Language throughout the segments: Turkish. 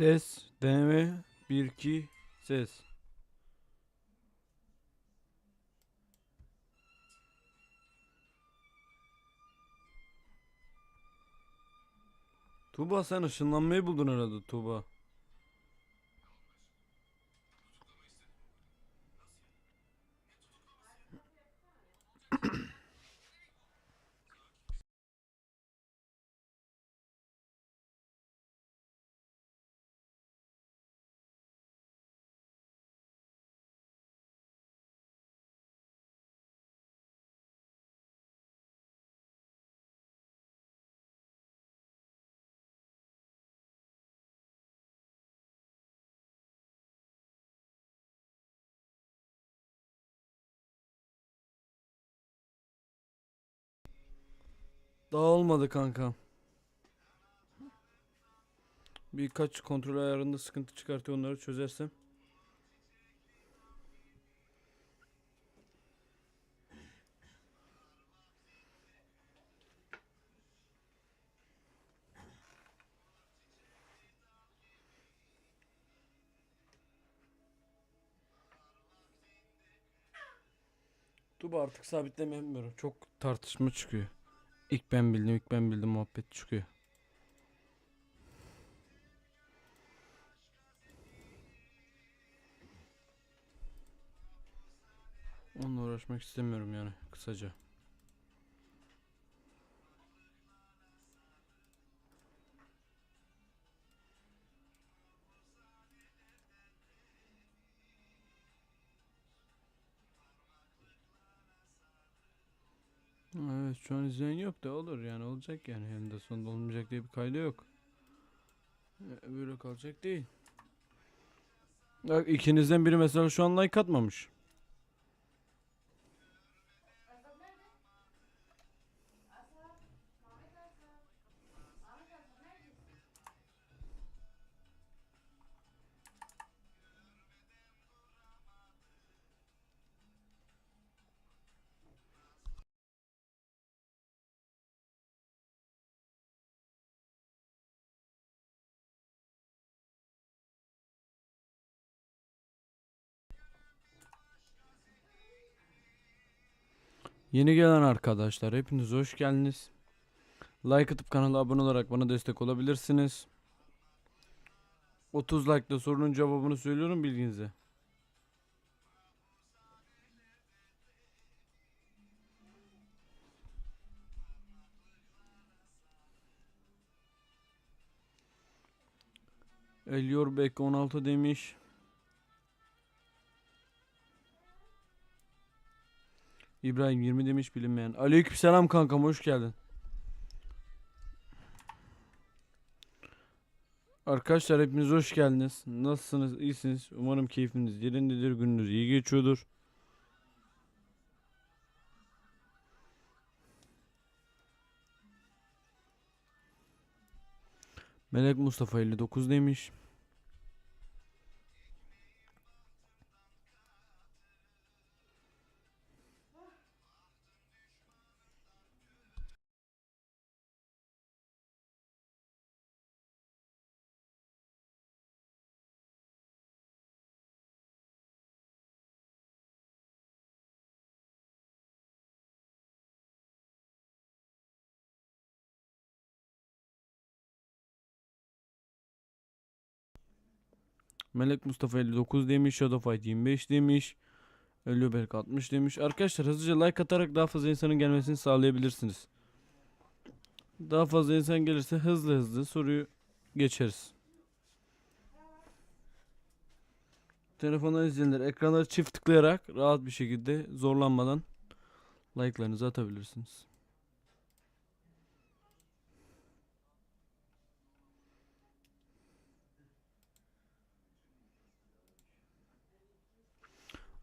Ses. Deneme. 1 2 ses. Tuğba sen ışınlanmayı buldun herhalde Tuğba. Daha olmadı kanka. Birkaç kontrol ayarında sıkıntı çıkartıyor onları çözersem. Tuba artık sabitleme yapmıyorum. Çok tartışma çıkıyor. İlk ben bildim, ilk ben bildim muhabbet çıkıyor. Onunla uğraşmak istemiyorum yani kısaca. Evet şu an izleyen yok da olur yani olacak yani elinde sonunda olmayacak diye bir kaydı yok. Ee, Böyle kalacak değil. Bak ikinizden biri mesela şu an like atmamış. Yeni gelen arkadaşlar hepiniz hoş geldiniz. Like atıp kanala abone olarak bana destek olabilirsiniz. 30 like'da sorunun cevabını söylüyorum bilginize. Eliyor Bek 16 demiş. İbrahim 20 demiş bilinmeyen. Aleykümselam kankam hoş geldin. Arkadaşlar hepiniz hoş geldiniz. Nasılsınız? İyisiniz. Umarım keyfiniz yerindedir. Gününüz iyi geçiyordur. Melek Mustafa 59 demiş. Melek Mustafa 59 demiş. Shadowfight 25 demiş. Ölüberk 60 demiş. Arkadaşlar hızlıca like atarak daha fazla insanın gelmesini sağlayabilirsiniz. Daha fazla insan gelirse hızlı hızlı soruyu geçeriz. Telefondan izleyenler ekranları çift tıklayarak rahat bir şekilde zorlanmadan like'larınızı atabilirsiniz.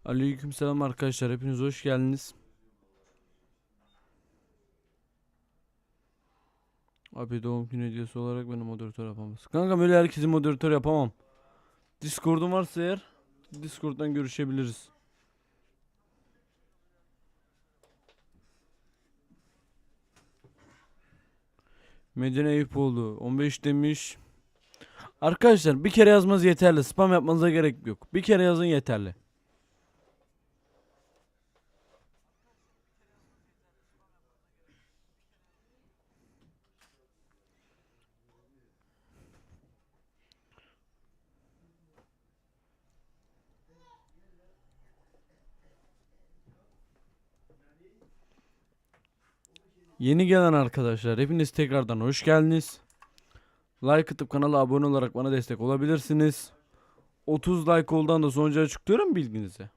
Aleykümselam arkadaşlar hepiniz hoş geldiniz. Abi doğum günü hediyesi olarak beni moderatör yapamaz. Kanka böyle herkesi moderatör yapamam. Discord'un varsa eğer Discord'dan görüşebiliriz. Medine Eyüpoğlu 15 demiş. Arkadaşlar bir kere yazmanız yeterli. Spam yapmanıza gerek yok. Bir kere yazın yeterli. Yeni gelen arkadaşlar hepiniz tekrardan hoş geldiniz. Like atıp kanala abone olarak bana destek olabilirsiniz. 30 like oldan da sonucu açıklıyorum bilginize.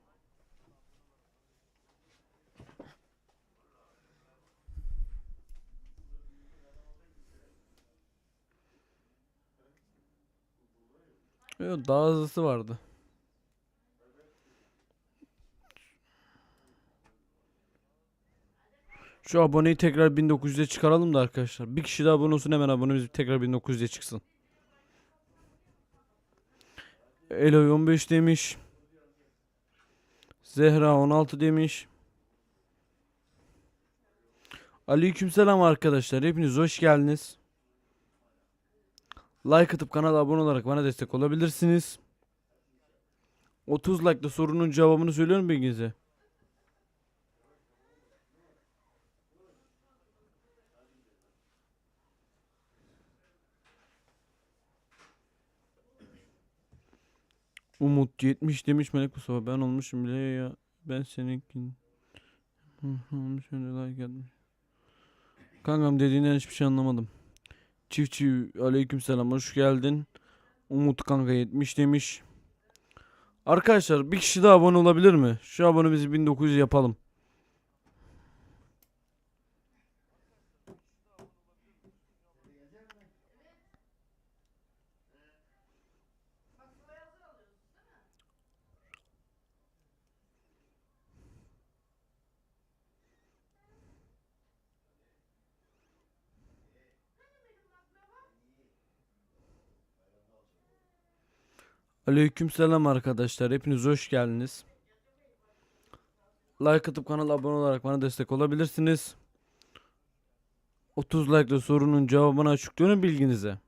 Daha hızlısı vardı. Şu aboneyi tekrar 1900'e çıkaralım da arkadaşlar. Bir kişi daha abone olsun hemen abonemiz tekrar 1900'e çıksın. Eloy 15 demiş. Zehra 16 demiş. Aleykümselam arkadaşlar. Hepiniz hoş geldiniz. Like atıp kanala abone olarak bana destek olabilirsiniz. 30 like'da sorunun cevabını söylüyorum bilginize. Umut 70 demiş Melek Mustafa ben olmuşum bile ya ben seninkin olmuş öyle like atmış. Kankam dediğinden hiçbir şey anlamadım. Çiftçi aleykümselam hoş geldin. Umut kanka 70 demiş. Arkadaşlar bir kişi daha abone olabilir mi? Şu abonemizi 1900 yapalım. Aleykümselam arkadaşlar. Hepiniz hoş geldiniz. Like atıp kanala abone olarak bana destek olabilirsiniz. 30 like ile sorunun cevabını açıklıyorum bilginize.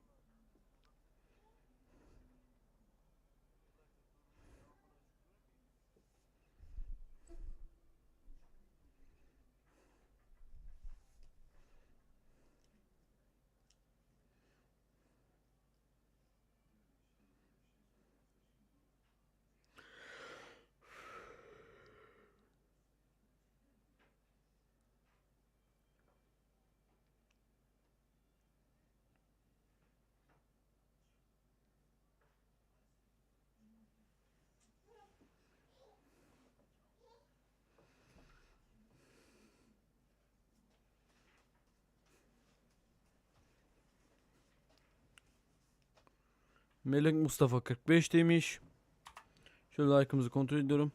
Melek Mustafa 45 demiş. Şöyle like'ımızı kontrol ediyorum.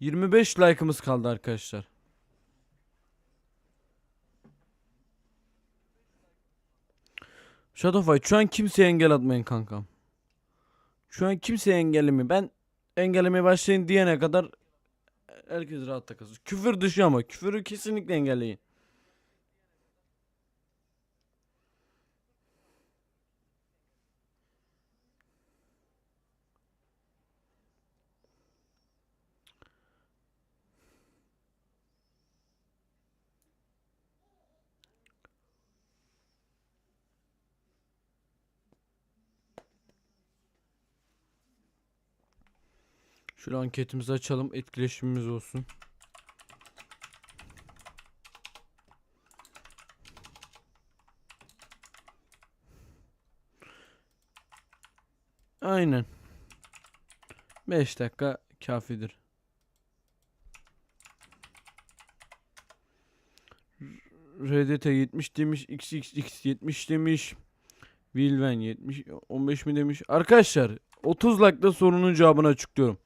25 like'ımız kaldı arkadaşlar. Shadowfight şu an kimseye engel atmayın kankam. Şu an kimseye engellemiyor. Ben engellemeye başlayın diyene kadar herkes rahatta kalsın. Küfür dışı ama küfürü kesinlikle engelleyin. Şöyle anketimizi açalım. Etkileşimimiz olsun. Aynen. 5 dakika kafidir. RDT 70 demiş. XXX 70 demiş. Wilven 70 15 mi demiş. Arkadaşlar 30 like'da sorunun cevabını açıklıyorum.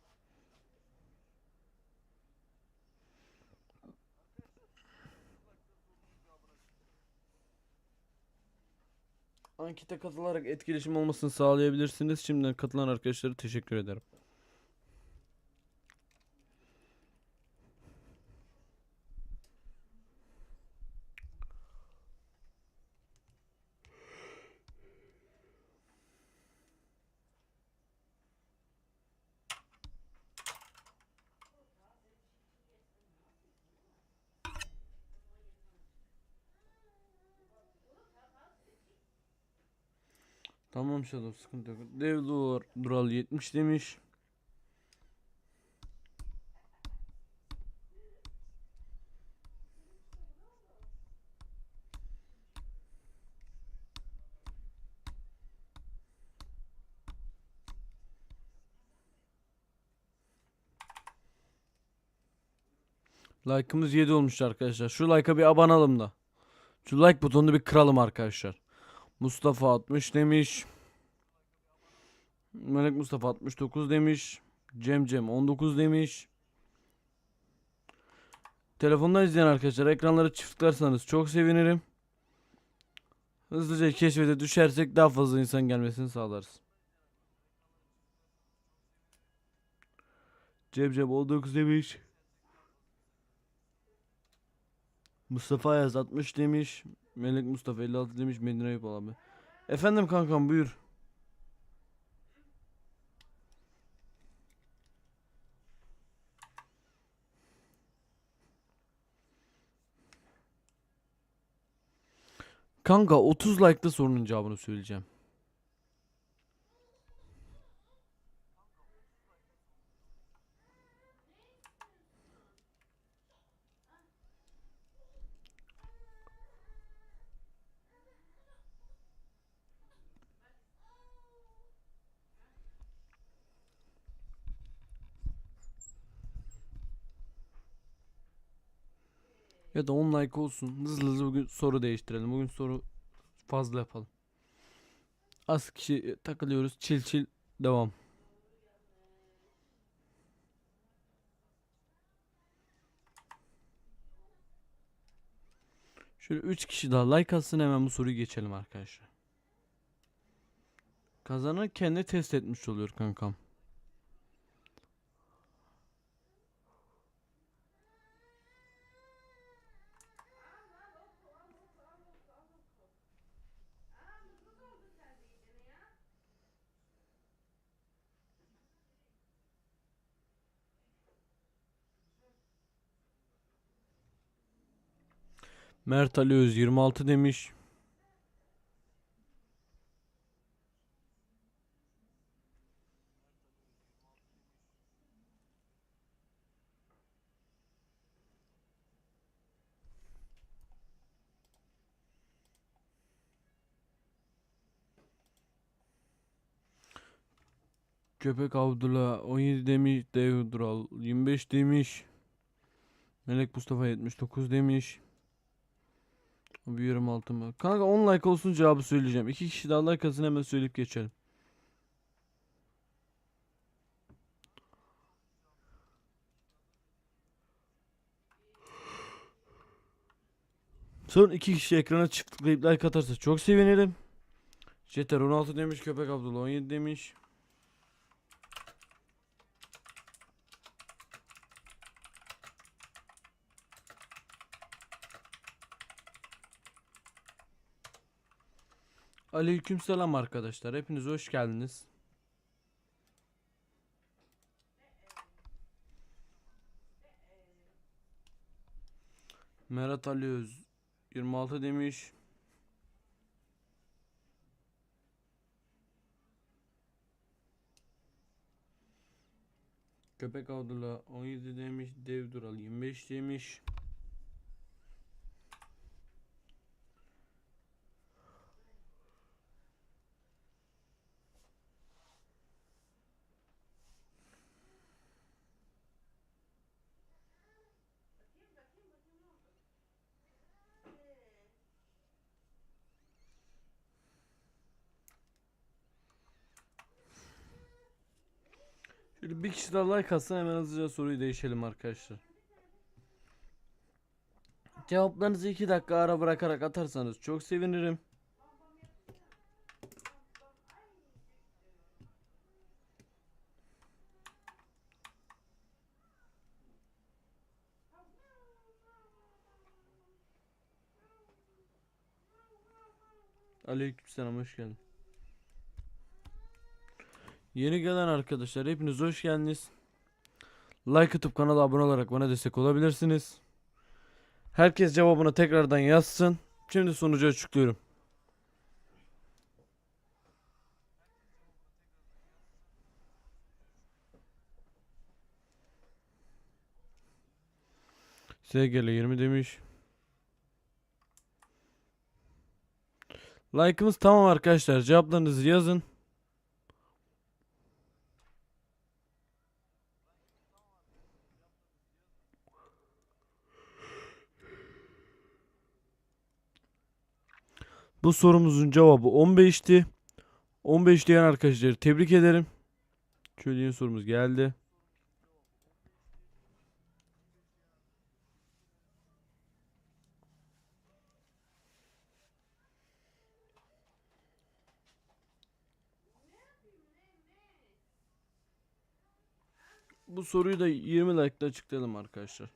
Ankete katılarak etkileşim olmasını sağlayabilirsiniz. Şimdiden katılan arkadaşlara teşekkür ederim. Tamam Shadow sıkıntı yok. Dev Duvar Dural 70 demiş. Like'ımız 7 olmuş arkadaşlar. Şu like'a bir abanalım da. Şu like butonunu bir kıralım arkadaşlar. Mustafa 60 demiş. Melek Mustafa 69 demiş. Cem Cem 19 demiş. Telefondan izleyen arkadaşlar ekranları çiftlersanız çok sevinirim. Hızlıca keşfete düşersek daha fazla insan gelmesini sağlarız. Cem Cem 19 demiş. Mustafa Ayaz 60 demiş. Melek Mustafa 56 demiş. Medine Eyüp abi. Efendim kankam buyur. Kanka 30 like'da sorunun cevabını söyleyeceğim. Ya da 10 like olsun. Hızlı hızlı bugün soru değiştirelim. Bugün soru fazla yapalım. Az kişi takılıyoruz. Çil çil devam. Şöyle 3 kişi daha like atsın hemen bu soruyu geçelim arkadaşlar. Kazanan kendi test etmiş oluyor kankam. Mert Ali Öz 26 demiş. Köpek Abdullah 17 demiş. Dev Dural 25 demiş. Melek Mustafa 79 demiş. Bir 26 mı? Kanka 10 like olsun cevabı söyleyeceğim. 2 kişi daha like atsın hemen söyleyip geçelim. Son 2 kişi ekrana çift like atarsa çok sevinirim. Jeter 16 demiş, Köpek Abdullah 17 demiş. Aleykümselam arkadaşlar. Hepiniz hoş geldiniz. Merat Ali Öz 26 demiş. Köpek Abdullah 17 demiş. Dev Dural 25 demiş. Şöyle bir kişi daha like atsın hemen hızlıca soruyu değişelim arkadaşlar. Cevaplarınızı 2 dakika ara bırakarak atarsanız çok sevinirim. Aleykümselam hoş geldin. Yeni gelen arkadaşlar hepiniz hoş geldiniz. Like atıp kanala abone olarak bana destek olabilirsiniz. Herkes cevabını tekrardan yazsın. Şimdi sonucu açıklıyorum. SGL 20 demiş. Like'ımız tamam arkadaşlar. Cevaplarınızı yazın. Bu sorumuzun cevabı 15'ti. 15 diyen arkadaşları tebrik ederim. Şöyle yeni sorumuz geldi. Bu soruyu da 20 like'da açıklayalım arkadaşlar.